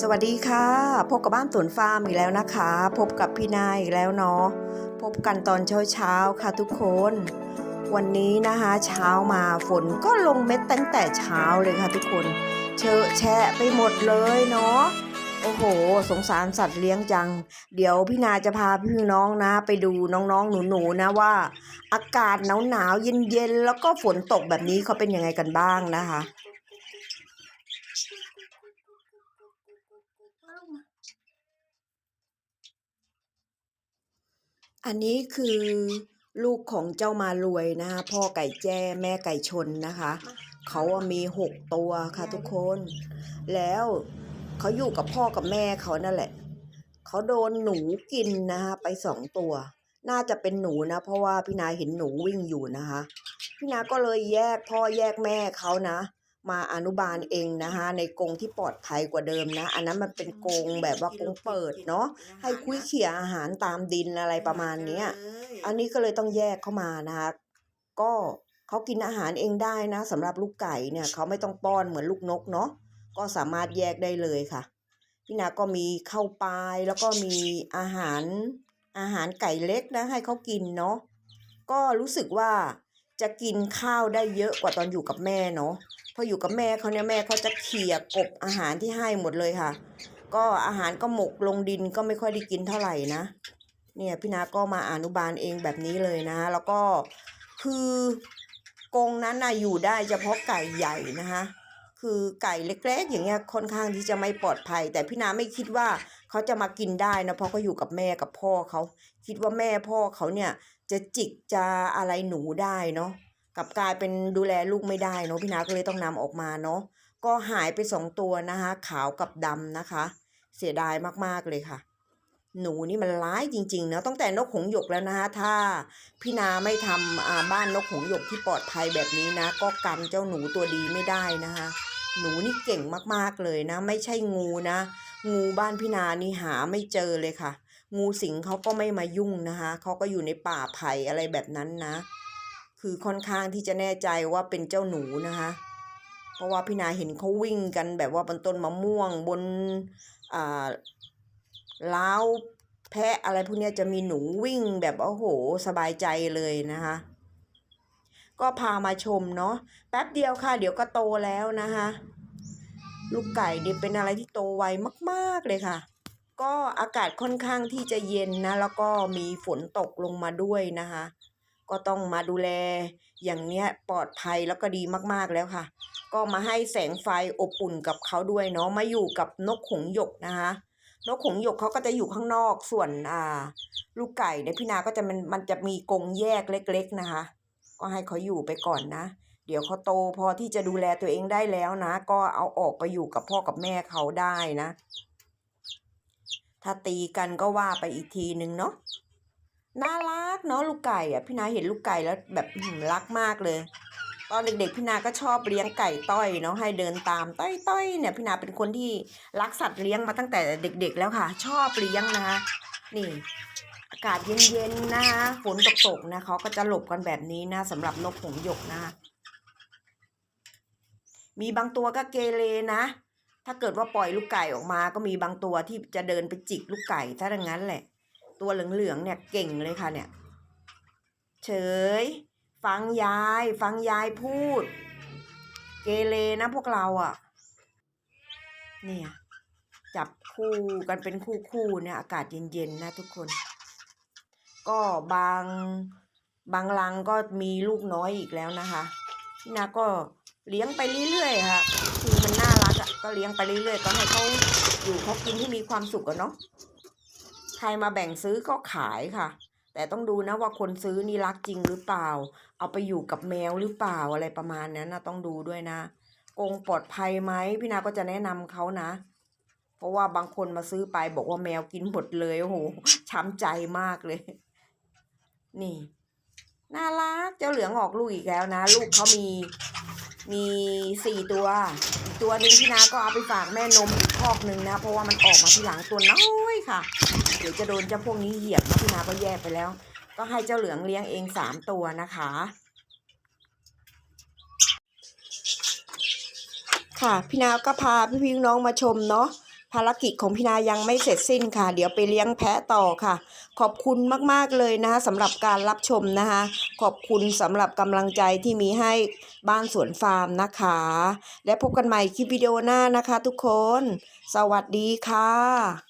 สวัสดีค่ะ พบกับบ้านสวนฟาร์มอีกแล้วนะคะ พบกับพี่นายอีกแล้วเนาะพบกันตอนเช้าเช้าๆค่ะทุกคน วันนี้นะคะเช้ามาฝนก็ลงเม็ดตั้งแต่เช้าเลยค่ะทุกคนเชอะแชะไปหมดเลยเนาะโอ้โห สงสารสัตว์เลี้ยงจัง เดี๋ยวพี่นาจะพาพี่น้องนะ ไปดูน้องๆหนูๆนะว่า อากาศหนาวๆเย็นๆแล้วก็ฝนตกแบบนี้เขาเป็นยังไงกันบ้างนะคะ อันนี้คือลูกของเจ้ามารวยนะคะพ่อไก่แจ้แม่ไก่ชนนะคะ เขาอะมีหกตัวค่ะทุกคน แล้วเขาอยู่กับพ่อกับแม่เขานั่นแหละ เขาโดนหนูกินนะคะไปสองตัว น่าจะเป็นหนูนะ เพราะว่าพี่นาเห็นหนูวิ่งอยู่นะคะ พี่นาก็เลยแยกพ่อแยกแม่เขานะ มาอนุบาลเองนะคะ ในกรงที่ปลอดภัยกว่าเดิมนะ อันนั้นมันเป็นกรงแบบว่ากรงเปิดเนาะให้คุ้ยเขี่ยอาหารตามดินอะไรประมาณเนี้ยอันนี้ก็เลยต้องแยกเข้ามานะคะก็เขากินอาหารเองได้นะสำหรับลูกไก่เนี่ยเขาไม่ต้องป้อนเหมือนลูกนกเนาะก็สามารถแยกได้เลยค่ะ พี่นาก็มีข้าวปลายแล้วก็มีอาหารอาหารไก่เล็กนะให้เขากินเนาะก็รู้สึกว่าจะกินข้าวได้เยอะกว่าตอนอยู่กับแม่เนาะ ออยู่กับแม่เขาเนี่ยแม่เขาจะเขี่ยกบอาหารที่ให้หมดเลยค่ะ ก็อาหารก็หมกลงดินก็ไม่ค่อยได้กินเท่าไหร่นะ เนี่ยพี่นาก็มาอนุบาลเองแบบนี้เลยนะ แล้วก็คือกรงนั้นน่ะอยู่ได้เฉพาะไก่ใหญ่นะคะคือไก่เล็กๆ อย่างเงี้ยค่อนข้างที่จะไม่ปลอดภัย แต่พี่นาไม่คิดว่าเขาจะมากินได้นะเพราะเขาอยู่กับแม่กับพ่อเขา คิดว่าแม่พ่อเขาเนี่ยจะจิกจะอะไรหนูได้เนาะ กลับกลายเป็นดูแลลูกไม่ได้เนาะพี่นาก็เลยต้องนำออกมาเนาะก็หายไปสองตัวนะคะ ขาวกับดำนะคะ เสียดายมากๆเลยค่ะ หนูนี่มันร้ายจริงๆนะตั้งแต่นกหงหยกแล้วนะคะถ้าพี่นาไม่ทำอาบ้านนกหงหยกที่ปลอดภัยแบบนี้นะ ก็กันเจ้าหนูตัวดีไม่ได้นะคะหนูนี่เก่งมากๆเลยนะ ไม่ใช่งูนะ งูบ้านพี่นานี่หาไม่เจอเลยค่ะ งูสิงเขาก็ไม่มายุ่งนะคะเขาก็อยู่ในป่าไผ่อะไรแบบนั้นนะ คือค่อนข้างที่จะแน่ใจว่าเป็นเจ้าหนูนะคะ เพราะว่าพี่นาเห็นเขาวิ่งกันแบบว่าบนต้นมะม่วงบนอ่าล้าวแพะอะไรพวกนี้จะมีหนูวิ่งแบบโอ้โห สบายใจเลยนะคะ ก็พามาชมเนาะแป๊บเดียวค่ะ เดี๋ยวก็โตแล้วนะคะ ลูกไก่เนี่ยเป็นอะไรที่โตไวมากๆเลยค่ะ ก็อากาศค่อนข้างที่จะเย็นนะ แล้วก็มีฝนตกลงมาด้วยนะคะ ก็ต้องมาดูแลอย่างเนี้ยปลอดภัยแล้วก็ดีมากๆแล้วค่ะ ก็มาให้แสงไฟอบอุ่นกับเขาด้วยเนาะมาอยู่กับนกหงหยกนะคะนกหงหยกเขาก็จะอยู่ข้างนอกส่วนอ่า ลูกไก่เนี่ยพี่นาก็จะมันมันจะมีกรงแยกเล็ก ๆนะคะ ก็ให้เขาอยู่ไปก่อนนะ เดี๋ยวเขาโตพอที่จะดูแลตัวเองได้แล้วนะ ก็เอาออกไปอยู่กับพ่อกับแม่เขาได้นะ ถ้าตีกันก็ว่าไปอีกทีนึงเนาะ น่ารักเนาะลูกไก่อะพี่นาเห็นลูกไก่แล้วแบบอื้อหือรักมากเลย ตอนเด็กๆพี่นาก็ชอบเลี้ยงไก่ต้อยเนาะให้เดินตามต้อยต้อยเนี่ยพี่นาเป็นคนที่รักสัตว์เลี้ยงมาตั้งแต่เด็ก ๆ แล้วค่ะ ชอบเลี้ยงนะคะนี่อากาศเย็นๆนะคะฝนตกๆนะเขาก็จะหลบกันแบบนี้นะสำหรับนกหงส์หยกนะคะมีบางตัวก็เกเรนะ ถ้าเกิดว่าปล่อยลูกไก่ออกมา ก็มีบางตัวที่จะเดินไปจิกลูกไก่ถ้าอย่างนั้นแหละ ตัวเหลืองๆเนี่ยเก่งเลยค่ะเนี่ย เฉย ฟังยาย ฟังยายพูด เกเรนะพวกเราอะ่ะ เนี่ย จับคู่กันเป็นคู่คู่เนี่ยอากาศเย็นๆนะทุกคน ก็บางบางรังก็มีลูกน้อยอีกแล้วนะคะพี่นาก็เลี้ยงไปเรื่อยๆค่ะคือมันน่ารักอะ่ะก็เลี้ยงไปเรื่อยๆ ก็ให้เขาอยู่เขากินที่มีความสุขอะเนาะ ใครมาแบ่งซื้อก็ขายค่ะ แต่ต้องดูนะว่าคนซื้อนี่รักจริงหรือเปล่า เอาไปอยู่กับแมวหรือเปล่าอะไรประมาณนั้นนะต้องดูด้วยนะกงปลอดภัยไหมพี่นาก็จะแนะนำเขานะ เพราะว่าบางคนมาซื้อไปบอกว่าแมวกินหมดเลยโอ้โหช้ำใจมากเลย นี่น่ารักเจ้าเหลืองออกลูกอีกแล้วนะ ลูกเขามีมีสี่ตัว ตัวหนึ่งพี่นาก็เอาไปฝากแม่นมอีกคอกหนึ่งนะ เพราะว่ามันออกมาทีหลังตัวน้อยค่ะ เดี๋ยวจะโดนเจ้าพวกนี้เหยียบนะพี่นาก็แยกไปแล้ว ก็ให้เจ้าเหลืองเลี้ยงเองสามตัวนะคะค่ะพี่นาก็พาพี่พี่น้องมาชมเนาะภารกิจของพี่นายังไม่เสร็จสิ้นค่ะ เดี๋ยวไปเลี้ยงแพะต่อค่ะ ขอบคุณมากๆเลยนะคะสำหรับการรับชมนะคะ ขอบคุณสำหรับกำลังใจที่มีให้บ้านสวนฟาร์มนะคะ และพบกันใหม่คลิปวิดีโอหน้านะคะทุกคน สวัสดีค่ะ